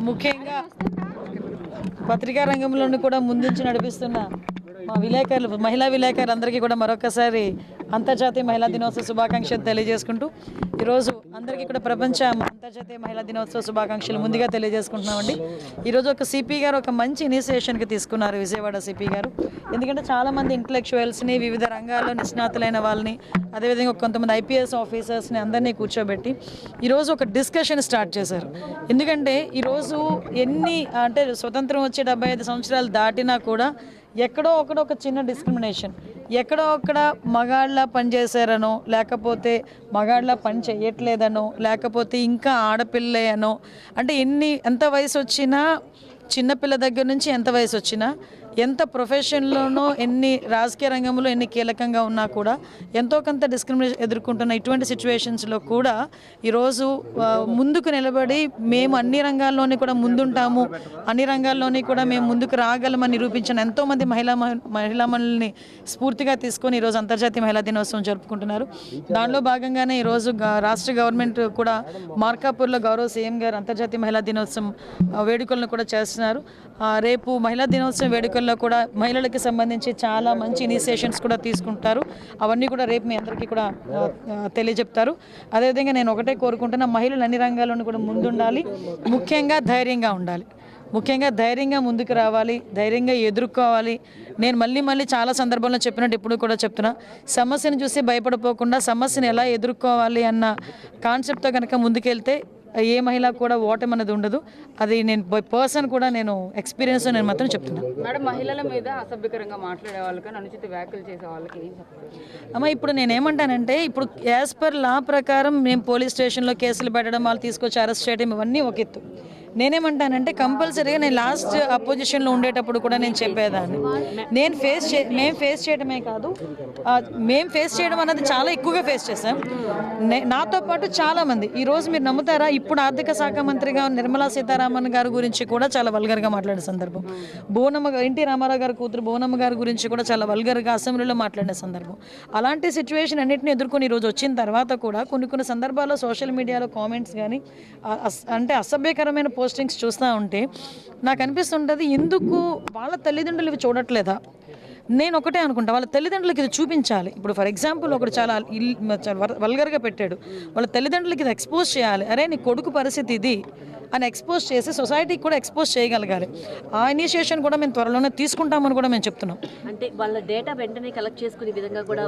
ముఖ్యంగా పత్రికా రంగంలోని కూడా ముందుంచి నడిపిస్తున్న మా విలేకరులు మహిళా విలేకరులందరికీ కూడా మరొకసారి అంతర్జాతీయ మహిళా దినోత్సవ శుభాకాంక్షలు తెలియజేసుకుంటూ ఈరోజు అందరికీ కూడా ప్రపంచ అంతర్జాతీయ మహిళా దినోత్సవ శుభాకాంక్షలు ముందుగా తెలియజేసుకుంటున్నామండి. ఈరోజు ఒక సిపి గారు ఒక మంచి ఇనిషియేషన్కి తీసుకున్నారు విజయవాడ సిపి గారు. ఎందుకంటే చాలామంది ఇంటలెక్చువల్స్ని వివిధ రంగాల్లో నిష్ణాతులైన వాళ్ళని అదేవిధంగా కొంతమంది ఐపీఎస్ ఆఫీసర్స్ని అందరినీ కూర్చోబెట్టి ఈరోజు ఒక డిస్కషన్ స్టార్ట్ చేశారు. ఎందుకంటే ఈరోజు ఎన్ని అంటే స్వతంత్రం వచ్చే డెబ్బై ఐదు సంవత్సరాలు దాటినా కూడా ఎక్కడో ఒకడ ఒక చిన్న డిస్క్రిమినేషన్ ఎక్కడో అక్కడ మగాళ్ళ పని చేశారనో లేకపోతే మగాళ్ళ పని చేయట్లేదనో లేకపోతే ఇంకా ఆడపిల్లే అనో అంటే ఎన్ని ఎంత వయసు వచ్చినా చిన్నపిల్ల దగ్గర నుంచి ఎంత వయసు వచ్చినా ఎంత ప్రొఫెషన్లోనో ఎన్ని రాజకీయ రంగంలో ఎన్ని కీలకంగా ఉన్నా కూడా ఎంతో కొంత డిస్క్రిమినేషన్ ఎదుర్కొంటున్న ఇటువంటి సిచ్యువేషన్స్లో కూడా ఈరోజు ముందుకు నిలబడి మేము అన్ని రంగాల్లోని కూడా ముందుంటాము అన్ని రంగాల్లోని కూడా మేము ముందుకు రాగలమని నిరూపించిన ఎంతోమంది మహిళా మహిళామణుల్ని స్ఫూర్తిగా తీసుకొని ఈరోజు అంతర్జాతీయ మహిళా దినోత్సవం జరుపుకుంటున్నారు. దానిలో భాగంగానే ఈరోజు గ- రాష్ట్ర గవర్నమెంట్ కూడా మార్కాపూర్లో గౌరవ సీఎం గారు అంతర్జాతీయ మహిళా దినోత్సవం వేడుకలను కూడా చేస్తున్నారు. రేపు మహిళా దినోత్సవం వేడుకలు లోకల్లో కూడా మహిళలకి సంబంధించి చాలా మంచి ఇనిషియేషన్స్ కూడా తీసుకుంటారు. అవన్నీ కూడా రేపు మీ అందరికీ కూడా తెలియజెప్తారు. అదేవిధంగా నేను ఒకటే కోరుకుంటున్నా మహిళలు అన్ని రంగాల్లోనూ కూడా ముందుండాలి. ముఖ్యంగా ధైర్యంగా ఉండాలి. ముఖ్యంగా ధైర్యంగా ముందుకు రావాలి ధైర్యంగా ఎదుర్కోవాలి. నేను మళ్ళీ మళ్ళీ చాలా సందర్భంలో చెప్పినట్టు ఇప్పుడు కూడా చెప్తున్నా సమస్యను చూసి భయపడిపోకుండా సమస్యను ఎలా ఎదుర్కోవాలి అన్న కాన్సెప్ట్తో కనుక ముందుకెళ్తే ఏ మహిళ కూడా ఓటమి అనేది ఉండదు. అది నేను పర్సన్ కూడా నేను ఎక్స్పీరియన్స్ నేను మాత్రం చెప్తున్నాను మేడం మహిళల మీద అసభ్యకరంగా మాట్లాడే వాళ్ళకి అనుచిత వ్యాఖ్యలు చేసే వాళ్ళకి ఏం చెప్పాలి? అమ్మ ఇప్పుడు నేనేమంటానంటే ఇప్పుడు యాజ్ పర్ లా ప్రకారం మేము పోలీస్ స్టేషన్లో కేసులు పెట్టడం వాళ్ళు తీసుకొచ్చి అరెస్ట్ చేయడం ఇవన్నీ ఒక ఎత్తు. నేనేమంటానంటే కంపల్సరీగా నేను లాస్ట్ అపోజిషన్లో ఉండేటప్పుడు కూడా నేను చెప్పేదాన్ని. నేను ఫేస్ చే మేము ఫేస్ చేయడమే కాదు మేము ఫేస్ చేయడం అన్నది చాలా ఎక్కువగా ఫేస్ చేశాం. నే- నాతో పాటు చాలామంది. ఈరోజు మీరు నమ్ముతారా? ఇప్పుడు ఆర్థిక శాఖ మంత్రిగా నిర్మలా సీతారామన్ గారి గురించి కూడా చాలా వల్గర్గా మాట్లాడే సందర్భం. బోనమ్మ ఎన్టీ రామారావు గారి కూతురు బోనమ్మ గారి గురించి కూడా చాలా వల్గర్గా అసెంబ్లీలో మాట్లాడిన సందర్భం. అలాంటి సిచ్యువేషన్ అన్నింటిని ఎదుర్కొని ఈరోజు వచ్చిన తర్వాత కూడా కొన్ని కొన్ని సందర్భాల్లో సోషల్ మీడియాలో కామెంట్స్ కానీ అంటే అసభ్యకరమైన పోస్టింగ్స్ చూస్తూ ఉంటే నాకు అనిపిస్తుంటుంది ఎందుకు వాళ్ళ తల్లిదండ్రులు ఇవి చూడట్లేదా? నేను ఒకటే అనుకుంటా వాళ్ళ తల్లిదండ్రులకి ఇది చూపించాలి. ఇప్పుడు ఫర్ ఎగ్జాంపుల్ ఒకడు చాలా వల్గర్గా పెట్టాడు వాళ్ళ తల్లిదండ్రులకి ఇది ఎక్స్పోజ్ చేయాలి. అరే నీ కొడుకు పరిస్థితి ఇది. అని ఎక్స్పోజ్ చేసి సొసైటీకి కూడా ఎక్స్పోజ్ చేయగలగాలి. ఆ ఇనిషియేషన్ కూడా మేము త్వరలోనే తీసుకుంటామని కూడా మేము చెప్తున్నాం. అంటే వాళ్ళ డేటా వెంటనే కలెక్ట్ చేసుకునే విధంగా కూడా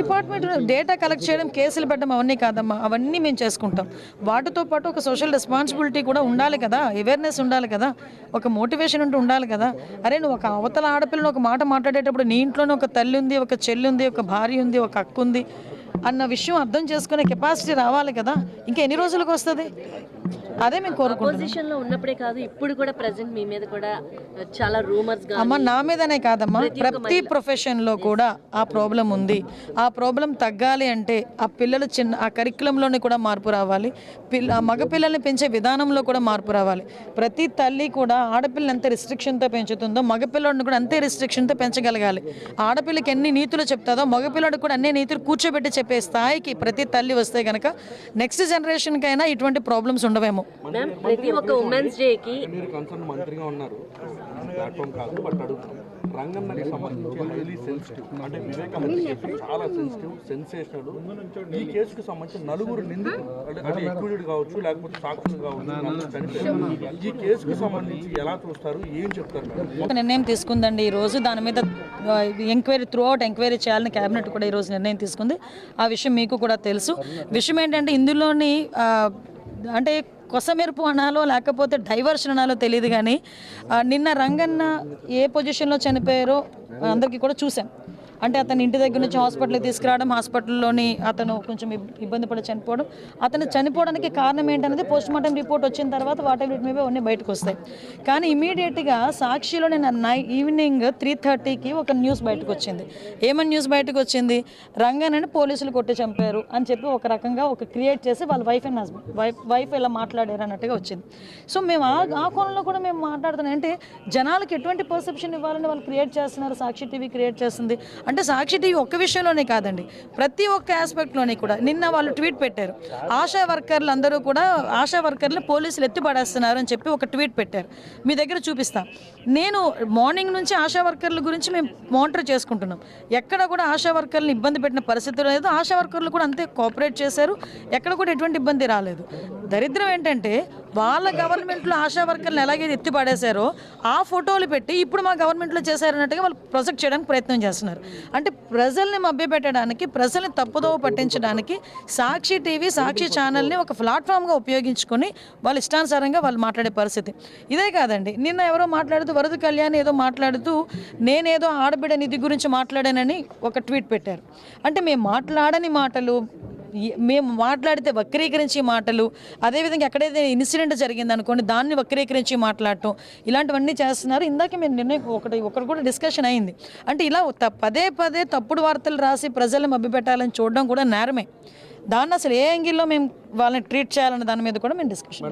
డిపార్ట్మెంట్ డేటా కలెక్ట్ చేయడం కేసులు పెట్టడం అవన్నీ కాదమ్మా. అవన్నీ మేము చేసుకుంటాం. వాటితో పాటు ఒక సోషల్ రెస్పాన్సిబిలిటీ కూడా ఉండాలి కదా. అవేర్నెస్ ఉండాలి కదా. ఒక మోటివేషన్ ఉంటూ ఉండాలి కదా. అరే నువ్వు ఒక అవతల ఆడపిల్లని ఒక మాట మాట్లాడేటప్పుడు నీ ఇంట్లోనే ఒక తల్లి ఉంది ఒక చెల్లి ఉంది ఒక భార్య ఉంది ఒక అక్క ఉంది అన్న విషయం అర్థం చేసుకునే కెపాసిటీ రావాలి కదా. ఇంకా ఎన్ని రోజులకు వస్తుంది? అదే మేము పొజిషన్లో ఉన్నప్పుడే కాదు ఇప్పుడు కూడా ప్రజెంట్ మీ మీద కూడా చాలా రూమర్స్ అమ్మ నా మీదనే కాదమ్మా. ప్రతి ప్రొఫెషన్లో కూడా ఆ ప్రాబ్లం ఉంది. ఆ ప్రాబ్లం తగ్గాలి అంటే ఆ పిల్లలు చిన్న ఆ కరికులంలోనే కూడా మార్పు రావాలి. పిల్ల ఆ మగ పిల్లల్ని పెంచే విధానంలో కూడా మార్పు రావాలి. ప్రతి తల్లి కూడా ఆడపిల్లని ఎంత రిస్ట్రిక్షన్తో పెంచుతుందో మగపిల్లడిని కూడా అంతే రిస్ట్రిక్షన్తో పెంచగలగాలి. ఆడపిల్లకి ఎన్ని నీతులు చెప్తాదో మగపిల్లడికి కూడా అన్ని నీతులు కూర్చోబెట్టి చెప్పే స్థాయికి ప్రతి తల్లి వస్తే కనుక నెక్స్ట్ జనరేషన్కైనా ఇటువంటి ప్రాబ్లమ్స్ ఉండవేమో. మ్యామ్ ప్రతి ఒక్క ఉమెన్స్ డే కి మీరు కన్సర్న్ మంత్రిగా ఉన్నారు. ప్లాట్ఫామ్ కాదు బట్ రంగన్నకి సంబంధించి హైలీ సెన్సిటివ్ అంటే వివేకానంద కేసు చాలా సెన్సిటివ్ సెన్సేషనల్ ఈ కేసుకు సంబంధించి నలుగురు నిందితులు అంటే కావచ్చు లేకపోతే సాక్షులు కావచ్చు ఈ కేసుకు సంబంధించి ఎలా చూస్తారు? ఏం చెప్తారు ఒక నిర్ణయం తీసుకుందండి ఈ రోజు. దాని మీద ఎంక్వైరీ త్రూ అవుట్ ఎంక్వైరీ చేయాలని కేబినెట్ కూడా ఈరోజు నిర్ణయం తీసుకుంది. ఆ విషయం మీకు కూడా తెలుసు. విషయం ఏంటంటే ఇందులోని అంటే కొసమెరుపు అనాలో లేకపోతే డైవర్షన్ అనాలో తెలియదు కానీ నిన్న రంగన్న ఏ పొజిషన్లో చనిపోయారో అందరికీ కూడా చూసాం అంటే అతని ఇంటి దగ్గర నుంచి హాస్పిటల్కి తీసుకురావడం హాస్పిటల్లోని అతను కొంచెం ఇబ్బంది పడి చనిపోవడం. అతను చనిపోవడానికి కారణం ఏంటనేది పోస్ట్ మార్టం రిపోర్ట్ వచ్చిన తర్వాత వాటర్ ఎవర్ ఇట్ మేబీ అన్నీ బయటకు వస్తాయి. కానీ ఇమీడియట్గా సాక్షిలో నేను నై ఈవినింగ్ త్రీ థర్టీకి ఒక న్యూస్ బయటకు వచ్చింది. ఏమని న్యూస్ బయటకు వచ్చింది? రంగానని పోలీసులు కొట్టి చంపారు అని చెప్పి ఒక రకంగా ఒక క్రియేట్ చేసి వాళ్ళ wife and husband wife wife ఇలా మాట్లాడారు అన్నట్టుగా వచ్చింది. సో మేము ఆ కోణంలో కూడా మేము మాట్లాడుతున్నాం. అంటే జనాలకు ఎటువంటి పర్సెప్షన్ ఇవ్వాలని వాళ్ళు క్రియేట్ చేస్తున్నారు? సాక్షి టీవీ క్రియేట్ చేస్తుంది. అంటే సాక్షి టీవీ ఒక్క విషయంలోనే కాదండి. ప్రతి ఒక్క ఆస్పెక్ట్లోనే కూడా. నిన్న వాళ్ళు ట్వీట్ పెట్టారు. ఆశా వర్కర్లు అందరూ కూడా ఆశా వర్కర్లు పోలీసులు ఎత్తిపడేస్తున్నారు అని చెప్పి ఒక ట్వీట్ పెట్టారు. మీ దగ్గర చూపిస్తాం. నేను మార్నింగ్ నుంచి ఆశా వర్కర్ల గురించి మేము మానిటర్ చేసుకుంటున్నాం. ఎక్కడ కూడా ఆశా వర్కర్లను ఇబ్బంది పెట్టిన పరిస్థితి లేదు. ఆశా వర్కర్లు కూడా అంతే కోఆపరేట్ చేశారు. ఎక్కడ కూడా ఎటువంటి ఇబ్బంది రాలేదు. దరిద్రం ఏంటంటే వాళ్ళ గవర్నమెంట్లో ఆశా వర్కర్లను ఎలాగైతే ఎత్తి పడేశారో ఆ ఫోటోలు పెట్టి ఇప్పుడు మా గవర్నమెంట్లో చేశారన్నట్టుగా వాళ్ళు ప్రొజెక్ట్ చేయడానికి ప్రయత్నం చేస్తున్నారు. అంటే ప్రజల్ని మభ్యపెట్టడానికి ప్రజల్ని తప్పుదోవ పట్టించడానికి సాక్షి టీవీ సాక్షి ఛానల్ని ఒక ప్లాట్ఫామ్గా ఉపయోగించుకొని వాళ్ళ ఇష్టానుసారంగా వాళ్ళు మాట్లాడే పరిస్థితి. ఇదే కాదండి నిన్న ఎవరో మాట్లాడుతూ వరద కళ్యాణ్ ఏదో మాట్లాడుతూ నేనేదో ఆడబిడ్డ నిధి గురించి మాట్లాడానని ఒక ట్వీట్ పెట్టారు. అంటే మేము మాట్లాడని మాటలు మేము మాట్లాడితే వక్రీకరించి మాటలు అదేవిధంగా ఎక్కడైతే ఇన్సిడెంట్ జరిగింది అనుకోండి దాన్ని వక్రీకరించి మాట్లాడటం ఇలాంటివన్నీ చేస్తున్నారు. ఇందాక మేము నిర్ణయం ఒకటి ఒకటి కూడా డిస్కషన్ అయింది. అంటే ఇలా త- పదే పదే తప్పుడు వార్తలు రాసి ప్రజలను మభ్యపెట్టాలని చూడడం కూడా నేరమే. దాన్ని అసలు ఏ యాంగిల్లో మేము వాళ్ళని ట్రీట్ చేయాలన్న దాని మీద కూడా మేము డిస్కషన్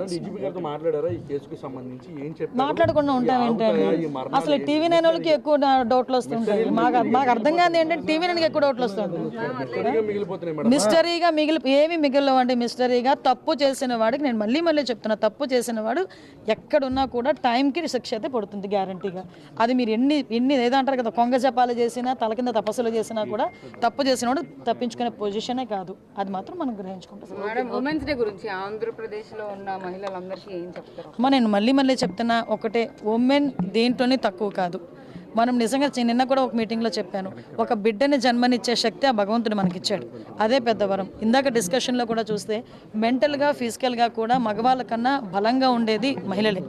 మాట్లాడకుండా ఉంటాం మరణాలు అసలు టీవీ నైన్ వాళ్ళకి ఎక్కువ డౌట్లు వస్తుంటాయి మాకు మాకు అర్థం కాదు ఏంటంటే టీవీ నైన్కి ఎక్కువ డౌట్లు వస్తుంటాయి మిస్టరీగా మిగిలిపోతున్నాయి మేడం. మిస్టరీగా మిగిలి ఏమి మిగిలినవండి మిస్టరీగా. తప్పు చేసిన వాడికి నేను మళ్ళీ మళ్ళీ చెప్తున్నా తప్పు చేసిన వాడు ఎక్కడున్నా కూడా టైంకి శిక్ష అయితే పడుతుంది గ్యారంటీగా. అది మీరు ఎన్ని ఎన్ని ఏదో అంటారు కదా కొంగ జపాలు చేసినా తల కింద తపస్సులు చేసినా కూడా తప్పు చేసిన వాడు తప్పించుకునే పొజిషనే కాదు. అది మాత్రం మనం గ్రహించుకుంటాం. ఉమెన్స్ డే గురించి ఆంధ్రప్రదేశ్లో ఉన్న మహిళలందరికీ ఏం చెప్తారు? అమ్మ నేను మళ్ళీ మళ్ళీ చెప్తున్నా ఒకటే ఉమెన్ దేంట్లోనే తక్కువ కాదు. మనం నిజంగా నిన్న కూడా ఒక మీటింగ్లో చెప్పాను. ఒక బిడ్డని జన్మనిచ్చే శక్తి ఆ భగవంతుడు మనకిచ్చాడు. అదే పెద్దవరం ఇందాక డిస్కషన్లో కూడా చూస్తే మెంటల్గా ఫిజికల్గా కూడా మగవాళ్ళ కన్నా బలంగా ఉండేది మహిళలే.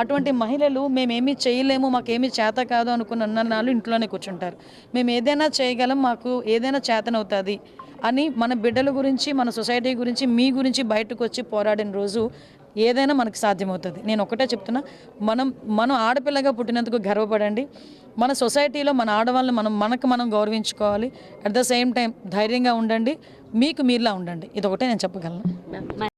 అటువంటి మహిళలు మేమేమీ చేయలేము మాకేమీ చేత కాదు అనుకున్న నాళ్ళు ఇంట్లోనే కూర్చుంటారు. మేము ఏదైనా చేయగలం మాకు ఏదైనా చేతనవుతుంది. అని మన బిడ్డల గురించి మన సొసైటీ గురించి మీ గురించి బయటకు వచ్చి పోరాడిన రోజు ఏదైనా మనకు సాధ్యమవుతుంది. నేను ఒకటే చెప్తున్నా మనం మనం ఆడపిల్లగా పుట్టినందుకు గర్వపడండి. మన సొసైటీలో మన ఆడవాళ్ళని మనం మనకు మనం గౌరవించుకోవాలి. అట్ ద సేమ్ టైం ధైర్యంగా ఉండండి. మీకు మీరులా ఉండండి. ఇది ఒకటే నేను చెప్పగలను.